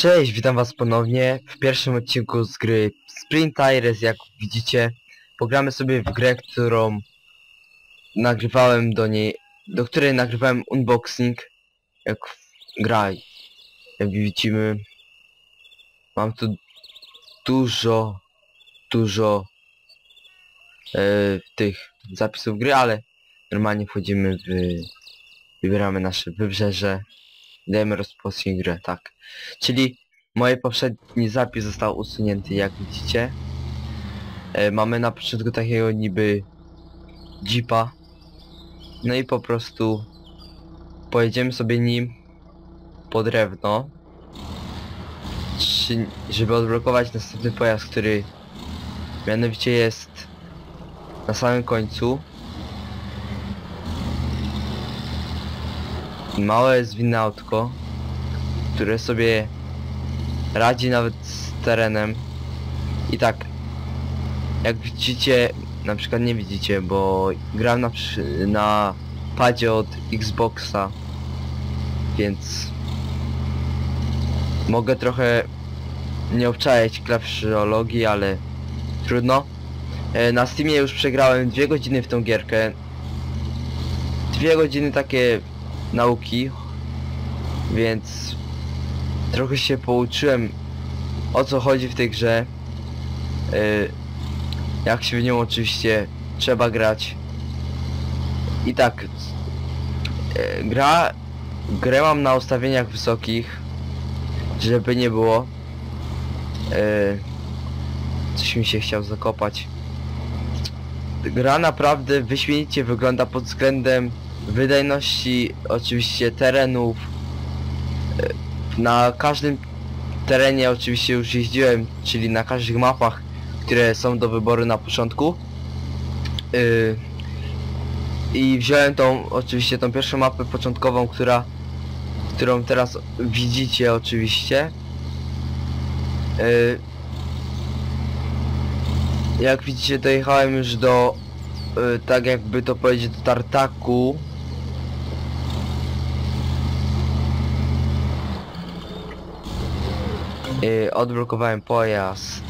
Cześć, witam was ponownie w pierwszym odcinku z gry Sprint Tires, jak widzicie. Pogramy sobie w grę, którą nagrywałem do niej, do której nagrywałem unboxing jak w- gra, jak widzimy. Mam tu dużo, dużo e, tych zapisów gry, ale normalnie wchodzimy w, wybieramy nasze wybrzeże, dajemy rozpocząć grę, tak. Czyli mój poprzedni zapis został usunięty, jak widzicie. E, mamy na początku takiego niby jeepa. No i po prostu pojedziemy sobie nim po drewno. Czy, żeby odblokować następny pojazd, który mianowicie jest na samym końcu. Małe zwinne autko które sobie radzi nawet z terenem. I tak, jak widzicie, na przykład nie widzicie, bo gram na, na padzie od Xboxa, więc mogę trochę nie obczajać klawiszologii, ale trudno. E, Na Steamie już przegrałem dwie godziny w tą gierkę. Dwie godziny takie nauki, więc trochę się pouczyłem o co chodzi w tej grze. Yy, jak się w nią oczywiście trzeba grać. I tak, yy, gra, grę mam na ustawieniach wysokich, żeby nie było. Yy, coś mi się chciał zakopać. Gra naprawdę wyśmienicie wygląda pod względem wydajności, oczywiście terenów, na każdym terenie oczywiście już jeździłem, czyli na każdych mapach, które są do wyboru na początku. Yy, I wziąłem tą, oczywiście tą pierwszą mapę początkową, która, którą teraz widzicie oczywiście. Yy, jak widzicie dojechałem już do, tak jakby to powiedzieć, do tartaku. Yy, odblokowałem pojazd.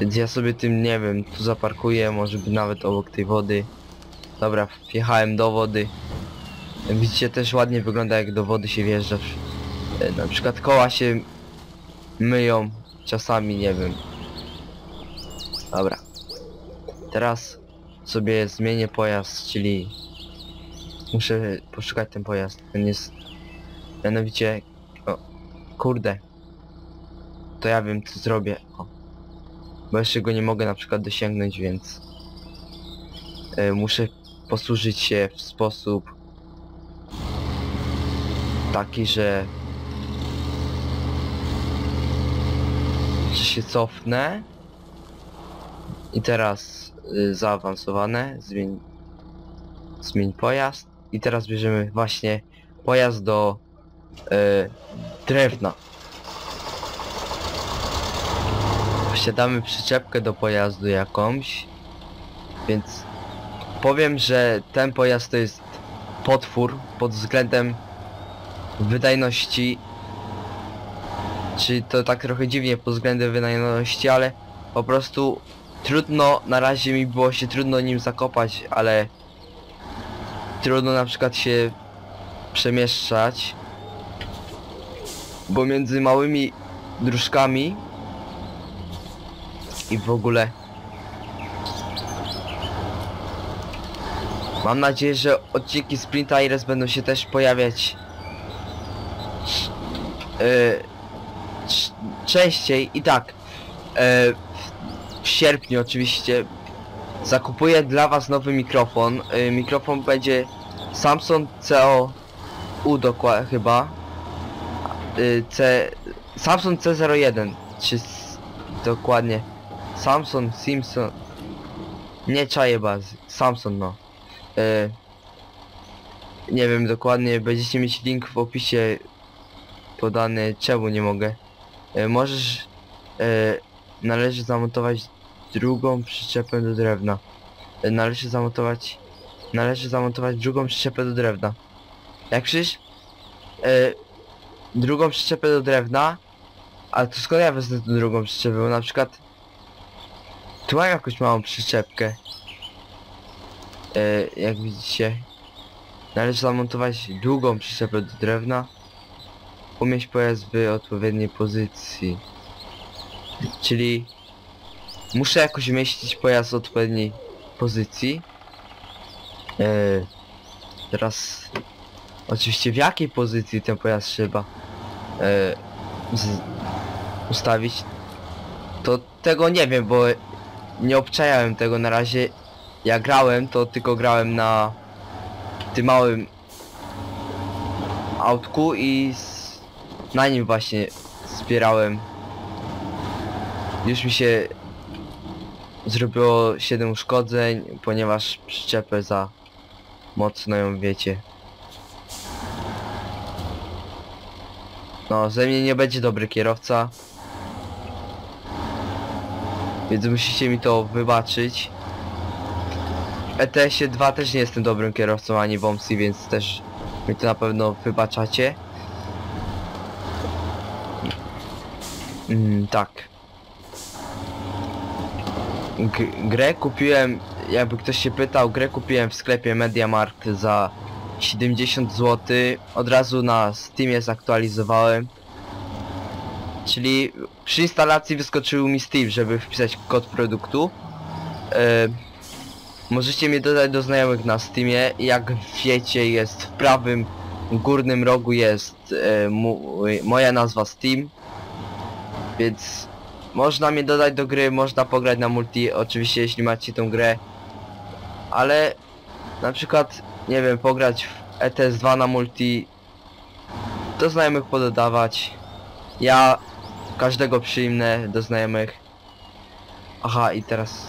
Więc ja sobie tym nie wiem, tu zaparkuję, może nawet obok tej wody. Dobra, wjechałem do wody. Widzicie też ładnie wygląda jak do wody się wjeżdża. Yy, Na przykład koła się myją czasami, nie wiem. Dobra. Teraz sobie zmienię pojazd, czyli muszę poszukać ten pojazd. Ten jest mianowicie Kurde. To ja wiem co zrobię. O. Bo jeszcze go nie mogę na przykład dosięgnąć, więc y, muszę posłużyć się w sposób taki, że że się cofnę i teraz y, zaawansowane zmień zmień pojazd i teraz bierzemy właśnie pojazd do y, drewna. Posiadamy przyczepkę do pojazdu jakąś, więc powiem, że ten pojazd to jest potwór pod względem wydajności. Czy to tak trochę dziwnie pod względem wydajności, ale po prostu trudno, na razie mi było się trudno nim zakopać, ale trudno na przykład się przemieszczać bo między małymi dróżkami i w ogóle. Mam nadzieję, że odcinki Sprint Tires będą się też pojawiać yy, częściej. I tak yy, w sierpniu oczywiście zakupuję dla was nowy mikrofon. Yy, mikrofon będzie Samsung CO-U dokładnie chyba y, C... Samsung C01 czy s- dokładnie. Samsung Simpson nie czaję bazy Samsung no. Y, nie wiem dokładnie będziecie mieć link w opisie podany czemu nie mogę. Y, możesz y, należy zamontować drugą przyczepę do drewna. Y, należy zamontować należy zamontować drugą przyczepę do drewna. Jak przecież y, drugą przyczepę do drewna, ale to skąd ja wezmę tę drugą przyczepę, bo na przykład tu mam jakąś małą przyczepkę. E, jak widzicie, należy zamontować długą przyczepę do drewna, umieść pojazd w odpowiedniej pozycji. Czyli muszę jakoś umieścić pojazd w odpowiedniej pozycji. E, teraz oczywiście w jakiej pozycji ten pojazd trzeba ustawić to tego nie wiem, bo nie obczajałem tego na razie. Ja grałem, to tylko grałem na tym małym autku i z, na nim właśnie zbierałem. Już mi się zrobiło 7 uszkodzeń, ponieważ przyczepę za mocno ją wiecie. No, ze mnie nie będzie dobry kierowca. Więc musicie mi to wybaczyć. W ETS-ie 2 też nie jestem dobrym kierowcą ani Womsi, więc też mi to na pewno wybaczacie. Mm, tak. G grę kupiłem, jakby ktoś się pytał, grę kupiłem w sklepie MediaMarkt za 70 zł. Od razu na Steamie zaktualizowałem. Czyli przy instalacji wyskoczył mi Steam, żeby wpisać kod produktu. E, możecie mnie dodać do znajomych na Steamie. Jak wiecie jest w prawym górnym rogu jest e, moja nazwa Steam. Więc można mnie dodać do gry, można pograć na multi, oczywiście jeśli macie tą grę. Ale na przykład, nie wiem, pograć w ETS 2 na multi, do znajomych pododawać. Ja każdego przyjmę do znajomych. Aha, i teraz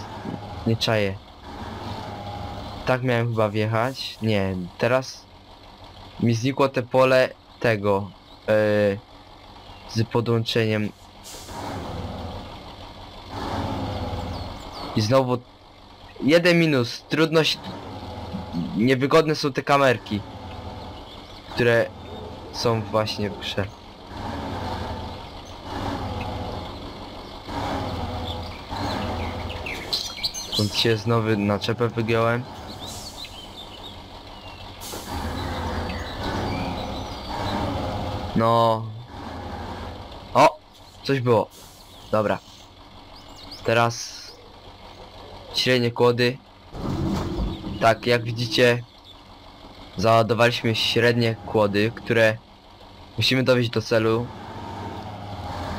nie czaję. Tak miałem chyba wjechać. Nie, teraz mi znikło te pole tego yy, z podłączeniem. I znowu jeden minus, trudność niewygodne są te kamerki, które są właśnie w grze. Stąd się znowu naczepę wygiąłem. No. O! Coś było. Dobra. Teraz średnie kłody. Tak, jak widzicie załadowaliśmy średnie kłody, które musimy dowieść do celu.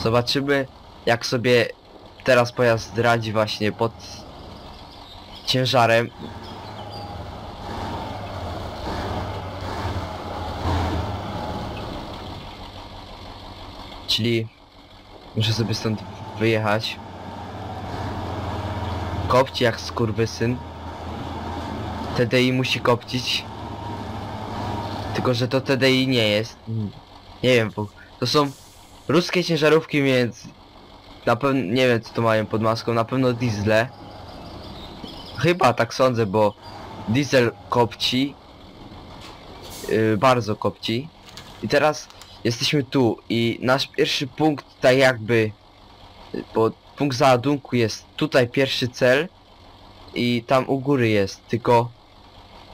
Zobaczymy jak sobie teraz pojazd radzi właśnie pod ciężarem. Czyli muszę sobie stąd wyjechać. Kopci jak skurwysyn. TDI musi kopcić. Tylko, że to TDI nie jest. Nie wiem, bo to są ruskie ciężarówki, więc na pewno nie wiem co to mają pod maską, na pewno diesle. Chyba tak sądzę, bo diesel kopci. Yy, bardzo kopci. I teraz jesteśmy tu i nasz pierwszy punkt tak jakby bo punkt załadunku jest tutaj pierwszy cel i tam u góry jest, tylko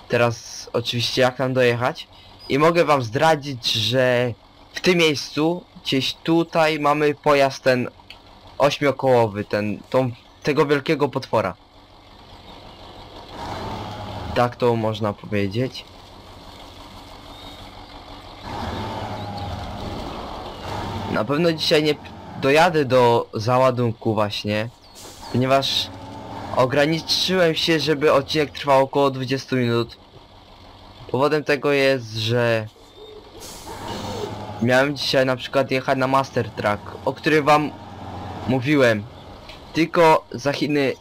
teraz oczywiście jak tam dojechać i mogę wam zdradzić, że w tym miejscu gdzieś tutaj mamy pojazd ten ośmiokołowy, ten, tą, tego wielkiego potwora. Tak to można powiedzieć. Na pewno dzisiaj nie dojadę do załadunku właśnie, ponieważ ograniczyłem się, żeby odcinek trwał około 20 minut. Powodem tego jest, że miałem dzisiaj na przykład jechać na Master Track, o którym wam mówiłem. Tylko za Chiny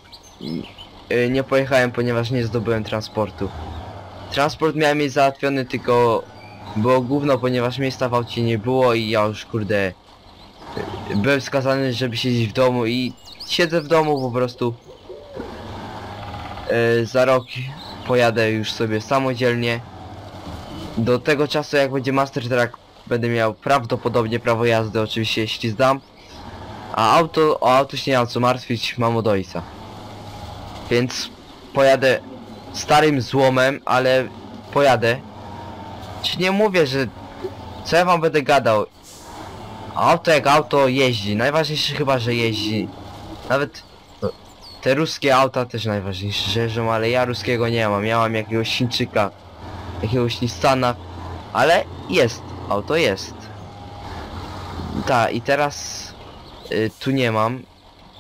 y, nie pojechałem, ponieważ nie zdobyłem transportu. Transport miałem mieć załatwiony, tylko było gówno, ponieważ miejsca w aucie nie było i ja już kurde byłem skazany, żeby siedzieć w domu i siedzę w domu po prostu. E, za rok pojadę już sobie samodzielnie. Do tego czasu jak będzie Master Track będę miał prawdopodobnie prawo jazdy, oczywiście jeśli zdam. A auto, o auto się nie mam co martwić, mam od ojca. Więc pojadę starym złomem, ale pojadę. Czy nie mówię, że... Co ja wam będę gadał? Auto jak auto jeździ, najważniejsze chyba, że jeździ. Nawet te ruskie auta też najważniejsze, jeżdżą, ale ja ruskiego nie mam. Ja mam jakiegoś Chińczyka, jakiegoś Nissana, ale jest, auto jest. Tak, i teraz y, tu nie mam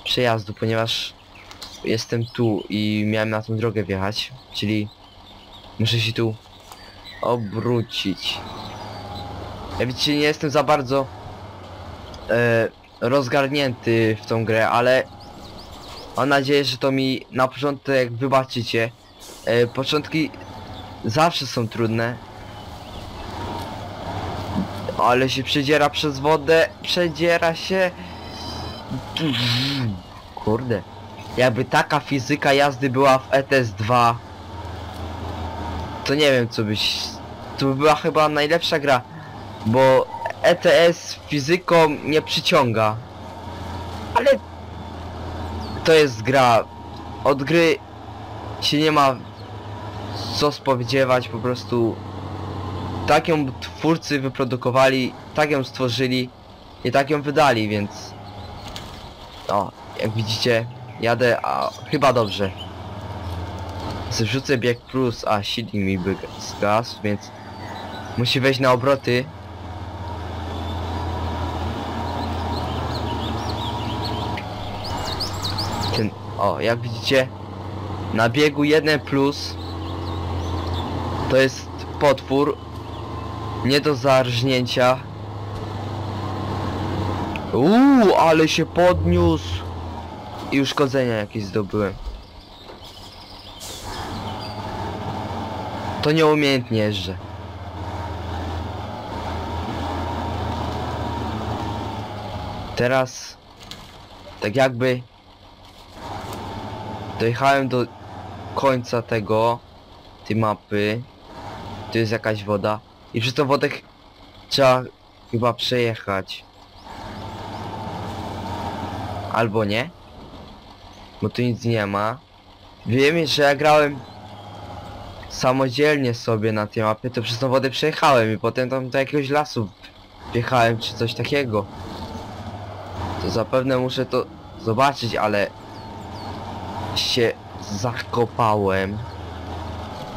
przejazdu, ponieważ jestem tu i miałem na tą drogę wjechać, czyli muszę się tu obrócić. Ja widzicie, nie jestem za bardzo e, rozgarnięty w tą grę, ale mam nadzieję, że to mi na początek wybaczycie. E, początki zawsze są trudne. Ale się przedziera przez wodę, przedziera się. Kurde. Jakby taka fizyka jazdy była w ETS 2 to nie wiem co byś... To by była chyba najlepsza gra, bo ETS fizyką nie przyciąga. Ale to jest gra. Od gry się nie ma co spodziewać, po prostu tak ją twórcy wyprodukowali, tak ją stworzyli i tak ją wydali, więc no, jak widzicie, jadę, a chyba dobrze. Zrzucę bieg plus, a silnik mi zgasł, więc musi wejść na obroty. Ten, o, jak widzicie, na biegu 1 plus to jest potwór nie do zarżnięcia. Uuu, ale się podniósł i uszkodzenia jakieś zdobyłem. To nieumiejętnie jeżdżę. Teraz tak jakby dojechałem do końca tego tej mapy. Tu jest jakaś woda i przez tą wodę trzeba chyba przejechać. Albo nie? Bo tu nic nie ma. Wiem, że ja grałem samodzielnie sobie na tej mapie, to przez tą wodę przejechałem i potem tam do jakiegoś lasu wjechałem czy coś takiego. To zapewne muszę to zobaczyć, ale się zakopałem.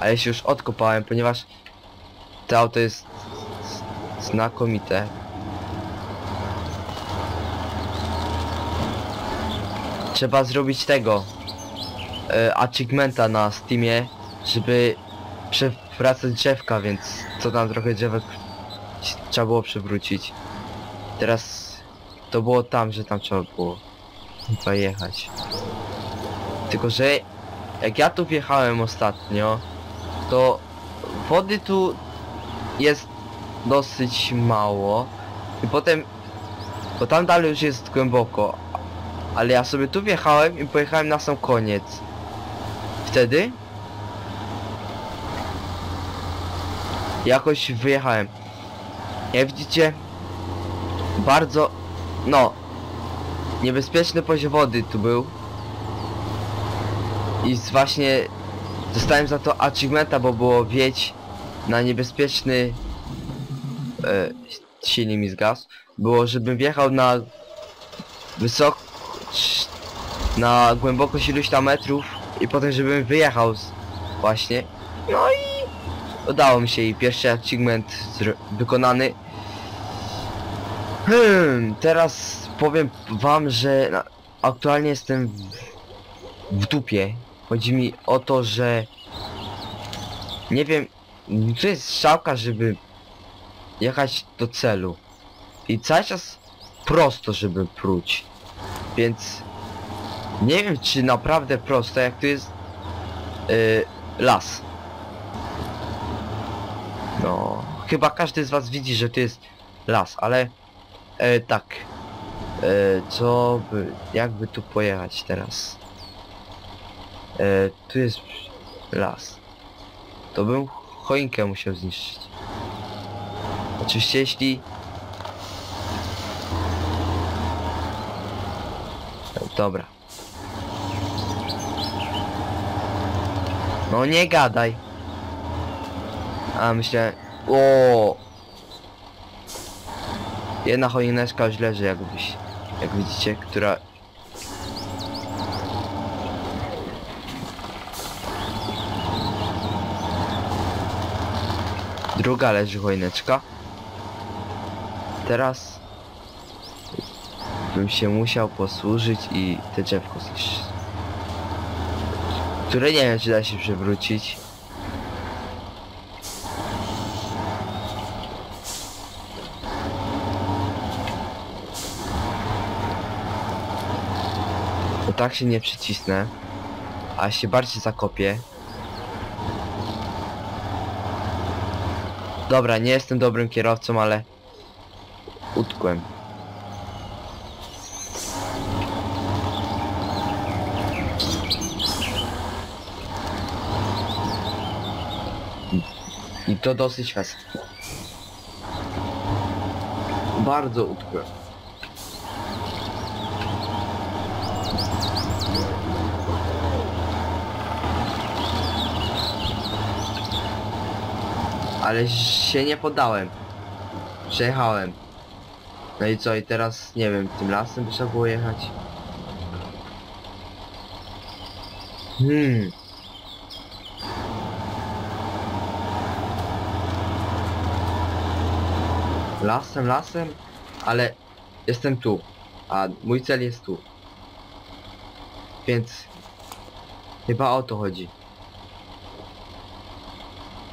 Ale się już odkopałem, ponieważ to auto jest znakomite. Trzeba zrobić tego e, achievementa na Steamie, żeby przewracać drzewka, więc co tam trochę drzewek trzeba było przewrócić. Teraz to było tam, że tam trzeba było chyba jechać. Tylko, że jak ja tu wjechałem ostatnio, to wody tu jest dosyć mało i potem, bo tam dalej już jest głęboko, ale ja sobie tu wjechałem i pojechałem na sam koniec. Wtedy jakoś wyjechałem. Jak widzicie, bardzo, no, niebezpieczny poziom wody tu był. I właśnie dostałem za to achievementa, bo było wieć na niebezpieczny e, silnik mi zgasł. Było, żebym wjechał na wysoko na głębokość iluś tam metrów i potem żebym wyjechał z, właśnie. No i udało mi się i pierwszy achievement wykonany. Hmm, teraz powiem wam, że aktualnie jestem w, w dupie. Chodzi mi o to, że nie wiem, to jest strzałka, żeby jechać do celu. I cały czas prosto, żeby próć. Więc nie wiem, czy naprawdę prosto, jak tu jest yy, las. No, chyba każdy z was widzi, że to jest las, ale e, tak. E, co by, jakby tu pojechać teraz? E, tu jest las. To bym choinkę musiał zniszczyć. Oczywiście jeśli... Dobra. No nie gadaj. A myślę... O. Jedna choineczka już leży jakbyś... Jak widzicie, która... Druga leży choineczka. Teraz... Bym się musiał posłużyć i te drzewko zniszczyć. Które nie wiem czy da się przewrócić. Bo tak się nie przycisnę. A się bardziej zakopię. Dobra, nie jestem dobrym kierowcą, ale utkłem. I to dosyć fest. Bardzo utkłem. Ale się nie poddałem. Przejechałem. No i co, i teraz, nie wiem, tym lasem by trzeba było jechać? Hmm. Lasem, lasem, ale jestem tu, a mój cel jest tu. Więc chyba o to chodzi.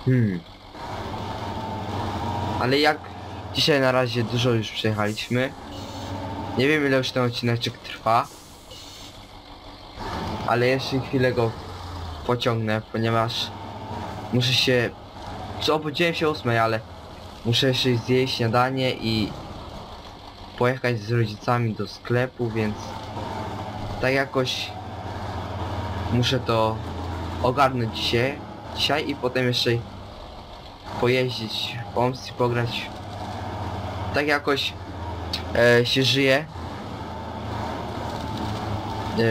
Hmm. Ale jak dzisiaj na razie dużo już przejechaliśmy. Nie wiem ile już ten odcineczek trwa. Ale jeszcze chwilę go pociągnę, ponieważ muszę się... Co obudziłem się o 8, ale muszę jeszcze zjeść śniadanie i pojechać z rodzicami do sklepu, więc tak jakoś muszę to ogarnąć dzisiaj, dzisiaj i potem jeszcze pojeździć po Omsty, pograć. Tak jakoś e, się żyje. E,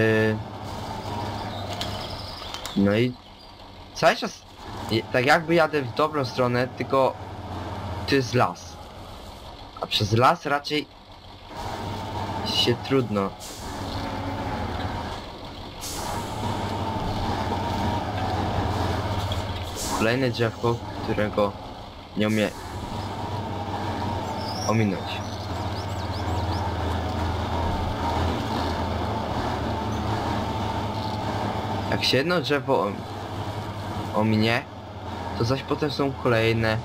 no i cały czas tak jakby jadę w dobrą stronę, tylko to jest las. A przez las raczej się trudno. Kolejne drzewko, którego nie umie ominąć. Jak się jedno drzewo om- ominie, to zaś potem są kolejne,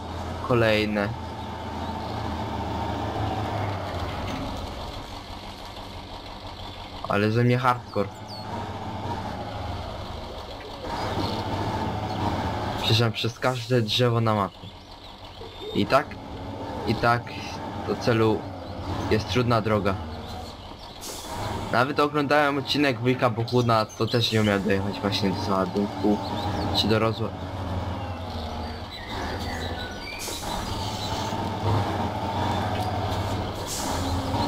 kolejne. Ale ze mnie hardcore. Przejeżdżam przez każde drzewo na mapie. I tak, i tak do celu jest trudna droga. Nawet oglądałem odcinek Wujka Bochudna, to też nie umiał dojechać właśnie do załadunku, czy do.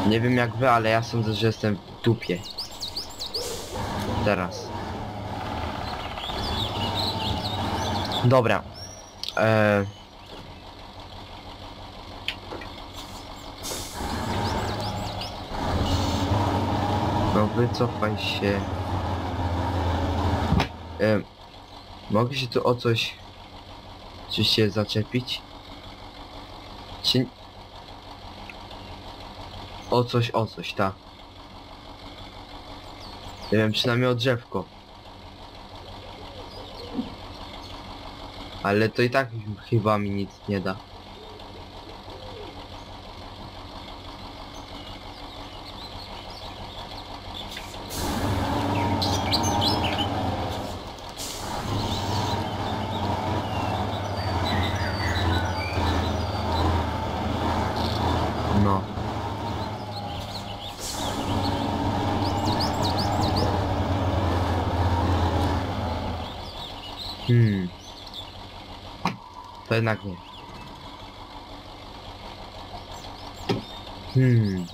Nie wiem jak wy, ale ja sądzę, że jestem w dupie. Teraz. Dobra. Eee... No wycofaj się. Eee... Mogę się tu o coś... Czy się zaczepić? Czy... O coś, o coś, tak. Nie wiem, przynajmniej o drzewko. Ale to i tak chyba mi nic nie da. No. Nie. Hmm.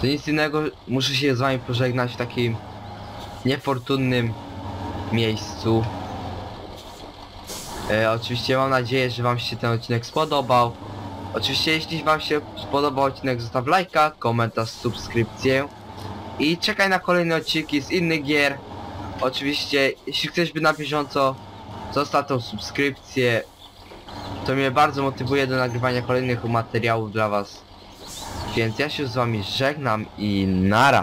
To nic innego, muszę się z wami pożegnać w takim niefortunnym miejscu. E, oczywiście mam nadzieję, że wam się ten odcinek spodobał. Oczywiście jeśli wam się spodobał odcinek, zostaw lajka, komentarz, subskrypcję. I czekaj na kolejne odcinki z innych gier. Oczywiście, jeśli chcesz być na bieżąco, zostaw tą subskrypcję. To mnie bardzo motywuje do nagrywania kolejnych materiałów dla was. Więc ja się z wami żegnam i nara.